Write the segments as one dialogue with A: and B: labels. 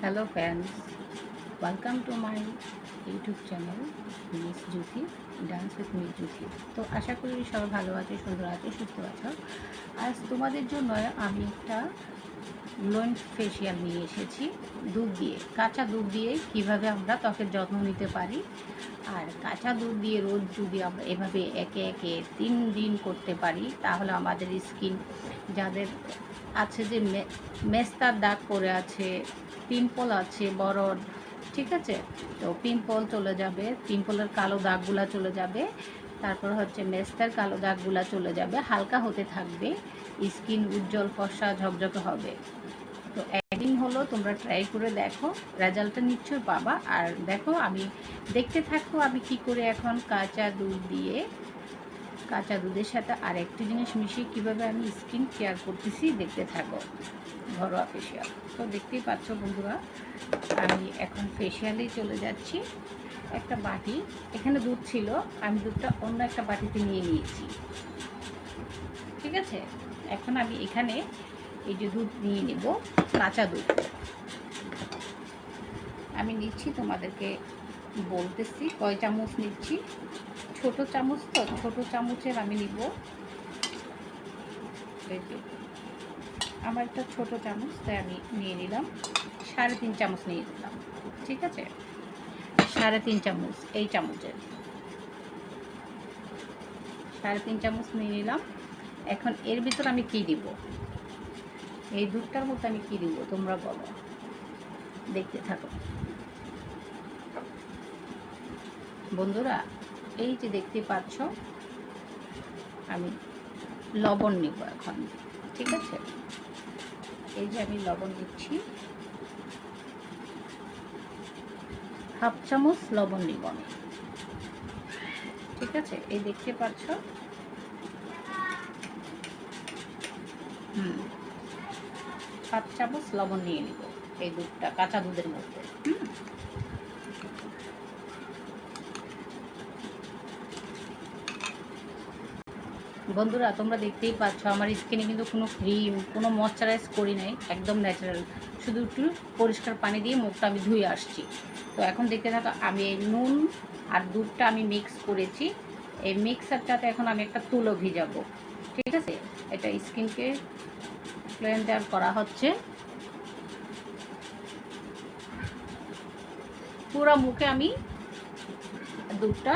A: Hello fans welcome to my YouTube channel miss Jyoti dance with miss Juthi তো আশা করি সবাই ভালো আছে, সুন্দর আছে, সুস্থ আছো। আজ তোমাদের জন্য আমি একটা লোন ফেসিয়াল নিয়ে এসেছি। দুধ দিয়ে, কাঁচা দুধ দিয়ে কীভাবে আমরা ত্বকের যত্ন নিতে পারি, আর কাঁচা দুধ দিয়ে রোজ যদি আমরা এভাবে একে একে তিন দিন করতে পারি, তাহলে আমাদের স্কিন, যাদের আছে যে মেস্তার দাগ পড়ে আছে, পিম্পল আছে, বরড, ঠিক আছে? তো পিম্পল চলে যাবে, পিম্পলের কালো দাগগুলা চলে যাবে, তারপর হচ্ছে মেস্তার কালো দাগগুলা চলে যাবে, হালকা হতে থাকবে। স্কিন উজ্জ্বল, ফর্সা, ঝকঝকে হবে। তো একদিন হলো তোমরা ট্রাই করে দেখো রেজাল্টটা নিশ্চয়ই পাবা। আর দেখো, আমি দেখতে থাকো, আমি কি করে এখন কাঁচা দুধ দিয়ে, কাঁচা দুধের সাথে আর একটি জিনিস মিশিয়ে কীভাবে আমি স্কিন কেয়ার করতেছি দেখতে থাকো, ঘরোয়া ফেসিয়াল তো দেখতেই পাচ্ছ বন্ধুরা, আমি এখন ফেসিয়ালেই চলে যাচ্ছি। একটা বাটি, এখানে দুধ ছিল, আমি দুধটা অন্য একটা বাটিতে নিয়ে নিয়েছি। ঠিক আছে? এখন আমি এখানে এই যে দুধ নিয়ে নেব, কাঁচা দুধ। আমি নিচ্ছি, তোমাদেরকে বলতেছি, কয় চামচ নিচ্ছি? ছোট চামচ তো, ছোট চামচের আমি নিব। আমার একটা ছোট চামচ, তাই আমি নিয়ে নিলাম। সাড়ে তিন চামচ নিয়ে নিলাম, ঠিক আছে? সাড়ে তিন চামচ, এই চামচের। সাড়ে তিন চামচ নিয়ে নিলাম। এখন এর ভিতর আমি কি দিব? এই দুধটার মধ্যে আমি কি দিব, তোমরা বলো। দেখতে থাকো। বন্ধুরা, এই যে দেখতে পাচ্ছ, আমি লবণ নিব এখন, ঠিক আছে? এই যে আমি লবণ দিচ্ছি। হাফ চামচ লবণ নিব আমি, ঠিক আছে? এই দেখতে পাচ্ছ? হাফ চামচ লবণ নিয়ে নিব, এই দুধটা, কাঁচা দুধের মধ্যে। বন্ধুরা, তোমরা দেখতেই পাচ্ছ, আমার স্কিনে কিন্তু কোনো ক্রিম, কোনো ময়শ্চারাইজ করি নাই, একদম ন্যাচারাল শুধু একটু পরিষ্কার পানি দিয়ে মুখটা আমি ধুয়ে আসছি। তো এখন দেখতে থাকো, আমি এই নুন আর দুধটা আমি মিক্স করেছি। এই মিক্সারটাতে এখন আমি একটা তুলো ভিজাবো। ঠিক আছে? এটা স্কিনকে ক্লেন্সার করা হচ্ছে। পুরো মুখে আমি দুধটা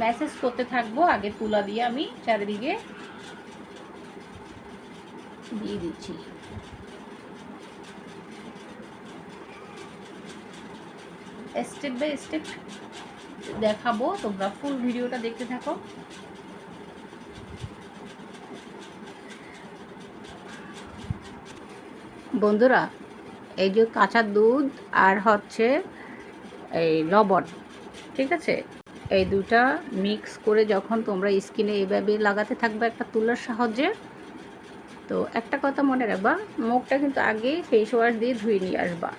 A: ম্যাসেজ করতে থাকব। আগে তুলা দিয়ে আমি চারিদিকে দিয়ে দিচ্ছি। স্টেপ বাই স্টেপ দেখাবো। তোমরা ফুল ভিডিওটা দেখতে থাকো। বন্ধুরা, এই যে কাঁচা দুধ আর হচ্ছে এই লবণ, ঠিক আছে? এই দুটা মিক্স করে যখন তোমরা স্কিনে এভাবে লাগাতে থাকবে একটা তুলার সাহায্যে, তো একটা কথা মনে রাখবা, মুখটা কিন্তু আগেই ফেস ওয়াশ দিয়ে ধুয়ে নিয়ে আসবা।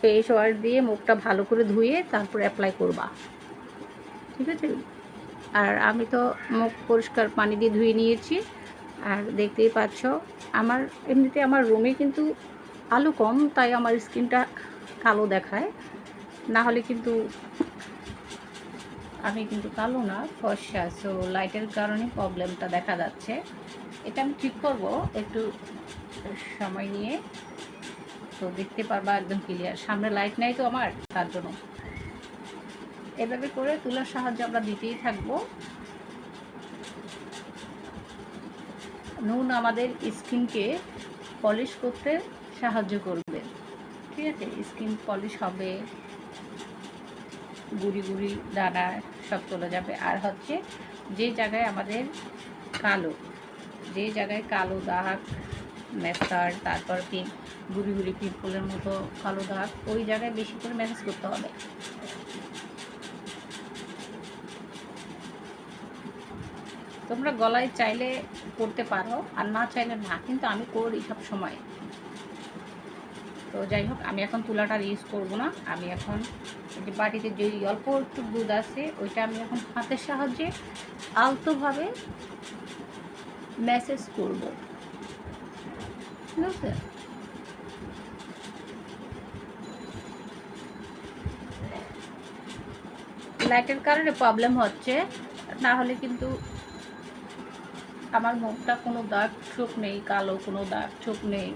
A: ফেস ওয়াশ দিয়ে মুখটা ভালো করে ধুয়ে তারপর অ্যাপ্লাই করবা, ঠিক আছে? আর আমি তো মুখ পরিষ্কার পানি দিয়ে ধুয়ে নিয়েছি আর দেখতেই পাচ্ছ, আমার এমনিতে আমার রুমে কিন্তু আলো কম, তাই আমার স্কিনটা কালো দেখায়। না হলে কিন্তু আমি কিন্তু কালো না, ফর্সা। সো লাইটের কারণে প্রবলেমটা দেখা যাচ্ছে। এটা আমি ঠিক করব, একটু সময় নিয়ে। তো দেখতে পারবা একদম ক্লিয়ার সামনে লাইট নাই তো আমার, তার জন্য। এভাবে করে তুলার সাহায্য আমরা দিতেই থাকব। নুন আমাদের স্কিনকে পলিশ করতে সাহায্য করবে। ঠিক আছে? স্কিন পলিশ হবে, গুড়ি গুড়ি দানা সব চলে যাবে। আর হচ্ছে যে জায়গায় আমাদের কালো, যে জায়গায় কালো দাগ মেসার তারপর পিম, গুড়ি গুড়ি পিম্পলের মতো কালো দাগ, ওই জায়গায় বেশি করে ম্যাসেজ করতে হবে। তোমরা গলায় চাইলে করতে পারো আর না চাইলে না, কিন্তু আমি করি সব সময়। তো যাই হোক, আমি এখন তুলাটা ইউজ করব না। আমি এখন যে বাটিতে যে অল্প একটু দুধ আছে, ওইটা আমি এখন হাতের সাহায্যে আলতোভাবে ম্যাসেজ করব। ঠিক আছে লাইটের কারণে প্রবলেম হচ্ছে, না হলে কিন্তু আমার মুখটা কোনো দাগ ছোপ নেই, কালো কোনো দাগ ছোপ নেই।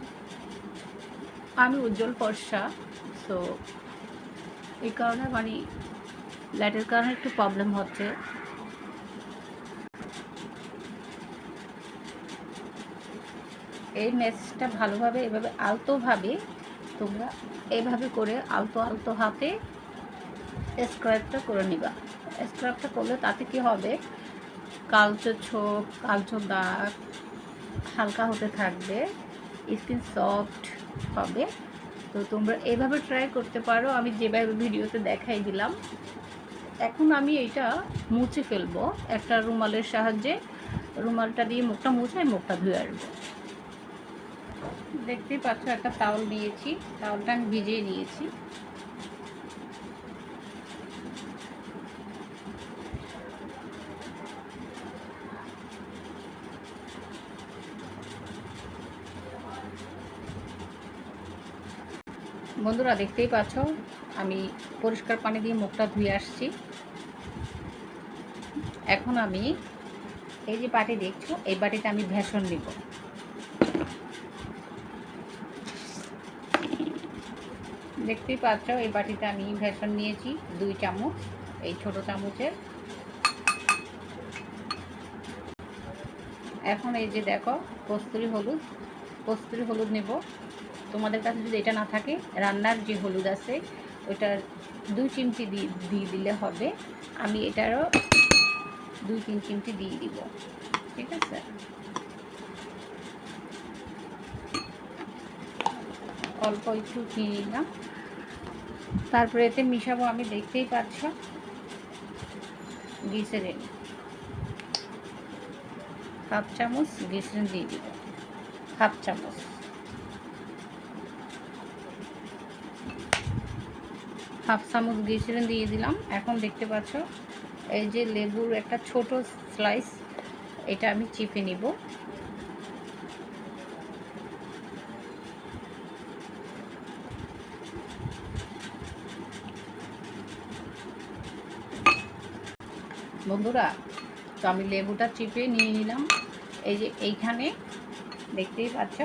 A: আমি উজ্জ্বল ফর্সা তো এই কারণে মানে লাইটের কারণে একটু প্রবলেম হচ্ছে। এই মেসেজটা ভালোভাবে এভাবে আলতোভাবে তোমরা এইভাবে করে আলতো আলতো হাতে স্ক্রাইবটা করে নিবা। স্ক্রাইবটা করলে তাতে কি হবে? কালচো ছোপ, কালচো দাগ হালকা হতে থাকবে। স্কিন সফট হবে। তো তোমরা এইভাবে ট্রাই করতে পারো। আমি যেভাবে ভিডিওতে দেখাই দিলাম। এখন আমি এটা মুছে ফেলব। একটা রুমালের সাহায্যে রুমালটা দিয়ে মুখটা মুছে মুখটা ধুয়ে আসব। দেখতেই পাচ্ছ, একটা তাওয়াল নিয়েছি তাওয়ালটা আমি ভিজিয়ে নিয়েছি। বন্ধুরা দেখতেই পাচ্ছ, আমি পরিষ্কার পানি দিয়ে মুখটা ধুয়ে আসছি। এখন আমি এই যে বাটি দেখছ, এই বাটিতে আমি ভেষণ নিব দেখতেই পাচ্ছ, এই বাটিতে আমি ভেষণ নিয়েছি, দুই চামচ, এই ছোট চামচের। এখন এই যে দেখো, কস্তুরি হলুদ কস্তুরি হলুদ নেব। তোমাদের কাছে যদি এটা না থাকে, রান্নার যে হলুদ আছে, ওইটা দুই চিমটি দিয়ে দিলে হবে। আমি এটারও দুই তিন চিমটি দিয়ে দিব। ঠিক আছে? অল্প একটু নিয়ে নিলাম তারপরে এতে মিশাবো, আমি দেখতেই পাচ্ছ। গ্লিসারিন হাফ চামচ গ্লিসারিন দিয়ে দিব। হাফ চামচ। হাফ চামচ গ্লিসারিন দিয়ে দিলাম। এখন দেখতে পাচ্ছ, এই যে লেবুর একটা ছোট স্লাইস এটা আমি চিপে নিব। বন্ধুরা, তো আমি লেবুটা চিপে নিয়ে নিলাম। এই যে এইখানে দেখতেই পাচ্ছ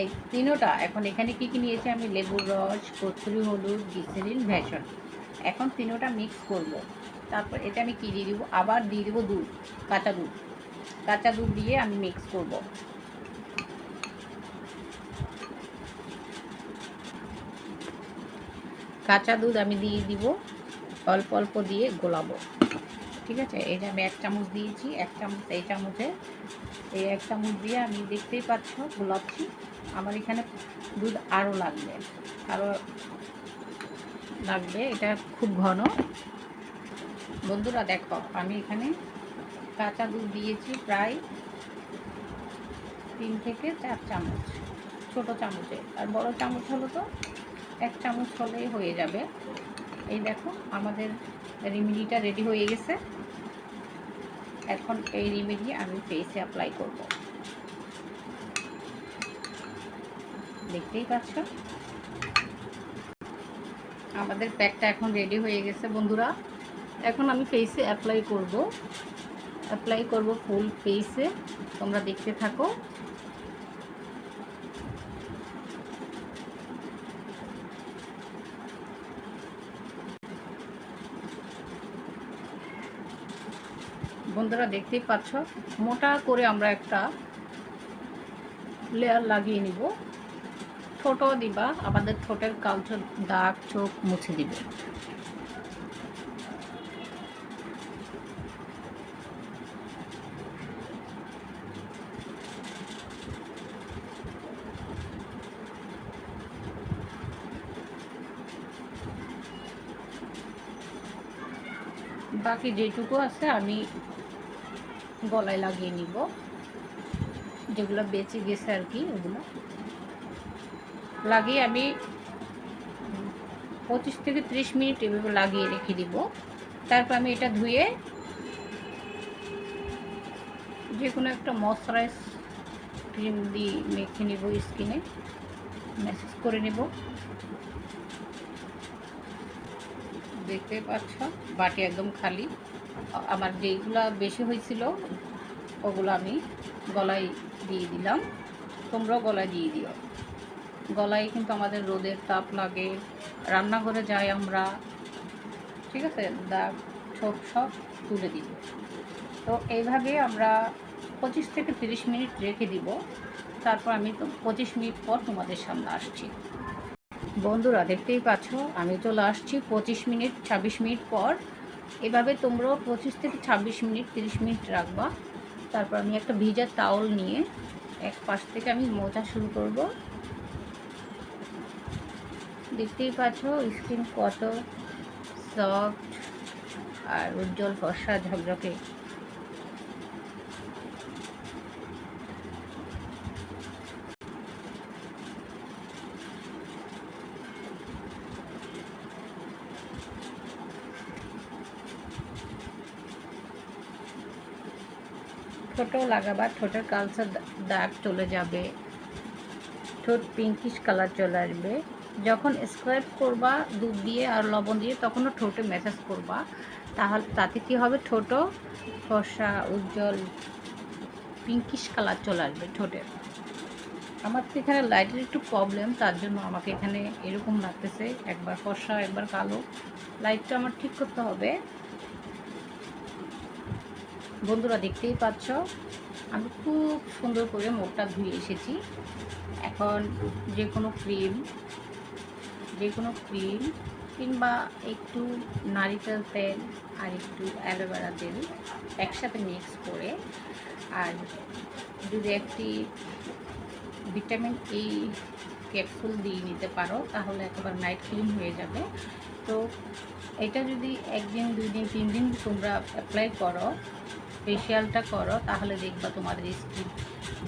A: এই তিনোটা। এখন এখানে কি কি নিয়েছি আমি? লেবুর রস, কচুরি, হলুদ, গ্লিসারিন ভেষণ এখন তিনোটা মিক্স করব। তারপর এটা আমি কী দিয়ে দেবো? আবার দিয়ে দেবো দুধ, কাঁচা দুধ। কাঁচা দুধ দিয়ে আমি মিক্স করব। কাঁচা দুধ আমি দিয়ে দিব, অল্প অল্প দিয়ে গোলাবো। ঠিক আছে? এই যে আমি এক চামচ দিয়েছি, এক চামচ এই চামচে। এই এক চামচ দিয়ে আমি দেখতেই পাচ্ছ, গোলাচ্ছি। আমার এখানে দুধ আরও লাগবে। আরও লাগবে, এটা খুব ঘন। বন্ধুরা দেখো, আমি এখানে কাঁচা দুধ দিয়েছি প্রায় তিন থেকে চার চামচ, ছোট চামচে। আর বড় চামচ হলো তো এক চামচ হলেই হয়ে যাবে। এই দেখো, আমাদের রেমিডিটা রেডি হয়ে গেছে। এখন এই রেমেডি আমি ফেসে অ্যাপ্লাই করব। দেখতেই পাচ্ছ। আমাদের প্যাকটা এখন রেডি হয়ে গেছে বন্ধুরা। এখন আমি ফেসে অ্যাপ্লাই করব। অ্যাপ্লাই করব ফুল ফেসে তোমরা দেখতে থাকো। বন্ধুরা দেখতেই পাচ্ছ, মোটা করে আমরা একটা লেয়ার লাগিয়ে নিব। ছোট দিবা, আমাদের ঠোঁটের কালচর দাগ চোখ মুছে দিবে। বাকি যেটুকু আছে আমি গলায় লাগিয়ে নিব। যেগুলো বেঁচে গেছে আর কি, ওগুলো। লাগিয়ে আমি পঁচিশ থেকে ত্রিশ মিনিট এভাবে লাগিয়ে রেখে দিব। তারপর আমি এটা ধুয়ে যে কোনো একটা ময়শ্চারাইজ ক্রিম দিয়ে মেখে নেব স্কিনে, ম্যাসেজ করে নেব। দেখতে পাচ্ছ, বাটি একদম খালি। আমার যেইগুলা বেশি হয়েছিল, ওগুলো আমি গলায় দিয়ে দিলাম। তোমরাও গলায় দিয়ে দিও। গলায় কিন্তু আমাদের রোদের তাপ লাগে। রান্নাঘরে যাই আমরা, ঠিক আছে? দাগ ছোপ সব তুলে দিব তো এইভাবে আমরা পঁচিশ থেকে তিরিশ মিনিট রেখে দিব। তারপর আমি তো পঁচিশ মিনিট পর তোমাদের সামনে আসছি। বন্ধুরা, দেখতেই পাচ্ছ, আমি চলে আসছি পঁচিশ মিনিট, ছাব্বিশ মিনিট পর। এভাবে তোমরাও পঁচিশ থেকে ছাব্বিশ মিনিট, তিরিশ মিনিট রাখবা। তারপর আমি একটা ভিজা তাওল নিয়ে এক পাশ থেকে আমি মোচা শুরু করব। দেখতেই পাচ্ছ, স্কিন কত সফট আর উজ্জ্বল ফর্সা ঝকঝকে। ঠোঁটও লাগাবা, ঠোঁটের কালচার দাগ চলে যাবে। ঠোঁট পিঙ্কিশ কালার চলে আসবে। যখন স্ক্রাইব করবা দুধ দিয়ে আর লবণ দিয়ে, তখনও ঠোঁটে ম্যাসাজ করবা। তাহলে তাতে কী হবে? ঠোঁটও ফর্সা, উজ্জ্বল পিঙ্কিশ কালার চলে আসবে ঠোঁটের। আমার তো এখানে লাইটের একটু প্রবলেম তার জন্য আমাকে এখানে এরকম লাগতেছে। একবার ফর্সা, একবার কালো। লাইটটা আমার ঠিক করতে হবে। বন্ধুরা দেখতেই পাচ্ছ, আমি খুব সুন্দর করে মুখটা ধুয়ে এসেছি। এখন যে কোনো ক্রিম যে কোনো ক্রিম কিংবা একটু নারিকেল তেল আর একটু অ্যালোভেরা তেল একসাথে মিক্স করে আর যদি একটি ভিটামিন ই ক্যাপসুল দিয়ে নিতে পারো, তাহলে একেবারে নাইট ক্রিম হয়ে যাবে। তো এটা যদি একদিন দুই দিন তিন দিন তোমরা অ্যাপ্লাই করো ফেশিয়ালটা করো, তাহলে দেখবা তোমাদের স্কিন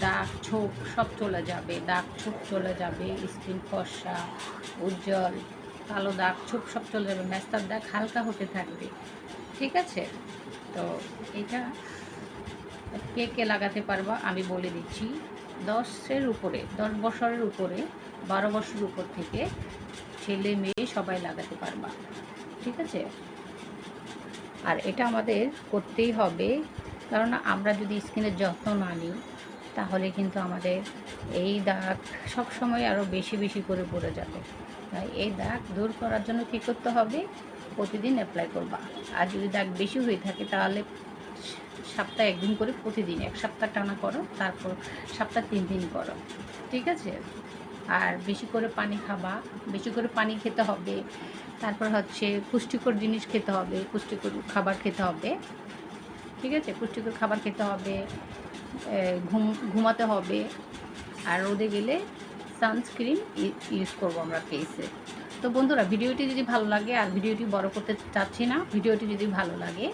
A: দাগ ছোপ সব চলে যাবে, দাগ ছোপ চলে যাবে, স্কিন ফর্সা, উজ্জ্বল, কালো দাগ ছোপ সব চলে যাবে মেস্তার দাগ হালকা হতে থাকবে, ঠিক আছে? তো এটা কে কে লাগাতে পারবা আমি বলে দিচ্ছি, দশের উপরে, দশ বছরের উপরে, বারো বছরের উপর থেকে ছেলে মেয়ে সবাই লাগাতে পারবা, ঠিক আছে? আর এটা আমাদের করতেই হবে, কারণ আমরা যদি স্কিনের যত্ন না নিই তাহলে কিন্তু আমাদের এই দাগ সব সময় আরও বেশি বেশি করে পড়ে যাবে। তাই এই দাগ দূর করার জন্য কী করতে হবে? প্রতিদিন অ্যাপ্লাই করবা। আর যদি দাগ বেশি হয়ে থাকে, তাহলে সপ্তাহে একদিন করে প্রতিদিন, এক সপ্তাহ টানা করো, তারপর সপ্তাহ তিন দিন করো। ঠিক আছে? আর বেশি করে পানি খাবা। বেশি করে পানি খেতে হবে। তারপর হচ্ছে পুষ্টিকর জিনিস খেতে হবে। পুষ্টিকর খাবার খেতে হবে। ঠিক আছে? পুষ্টিকর খাবার খেতে হবে। ঘুম, ঘুমাতে হবে। আর রোদে গেলে সানস্ক্রিন ইউজ করব আমরা ফেসে তো বন্ধুরা, ভিডিওটি যদি ভালো লাগে, আর ভিডিওটি বড় করতে চাচ্ছি না, ভিডিওটি যদি ভালো লাগে,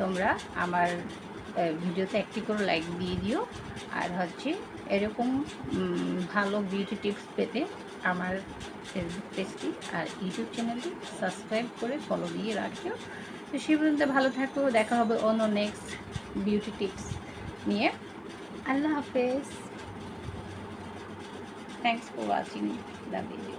A: তোমরা আমার ভিডিওতে একটি করে লাইক দিয়ে দিও। আর হচ্ছে এরকম ভালো বিউটি টিপস পেতে আমার ফেসবুক পেজটি আর ইউটিউব চ্যানেলটি সাবস্ক্রাইব করে ফলো দিয়ে রাখিও। তো সে পর্যন্ত ভালো থাকো, দেখা হবে অন্য নেক্সট বিউটি টিপস নিয়ে। আল্লাহ হাফেজ। Thanks for watching the video